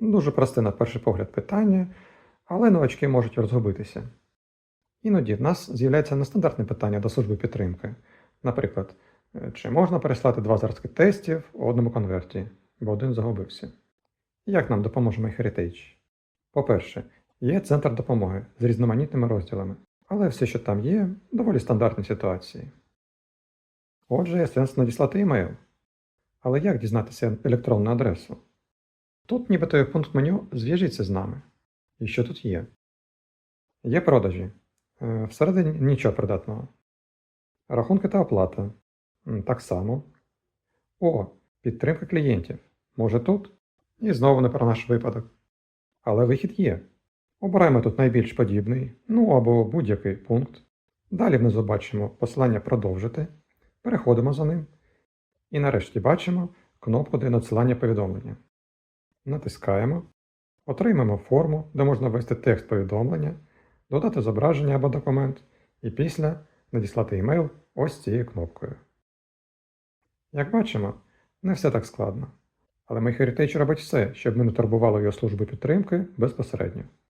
Дуже просте на перший погляд питання, але новачки можуть розгубитися. Іноді в нас з'являється нестандартне питання до служби підтримки. Наприклад, чи можна переслати два зразки тестів у одному конверті, бо один загубився. Як нам допоможе MyHeritage? По-перше, є центр допомоги з різноманітними розділами, але все, що там є, доволі стандартні ситуації. Отже, є сенс надіслати емейл. Але як дізнатися електронну адресу? Тут нібито пункт меню Зв'яжіться з нами. І що тут є? Є продажі. Е, Всередині нічого придатного. Рахунки та оплата. Так само. О, підтримка клієнтів. Може тут? І знову не про наш випадок. Але вихід є. Обираємо тут найбільш подібний, ну або будь-який пункт. Далі внизу бачимо посилання Продовжити. Переходимо за ним. І нарешті бачимо кнопку для надсилання повідомлення. Натискаємо. Отримаємо форму, де можна ввести текст повідомлення, додати зображення або документ, і після надіслати емейл ось цією кнопкою. Як бачимо, не все так складно. Але MyHeritage робить все, щоб ми не турбували його служби підтримки безпосередньо.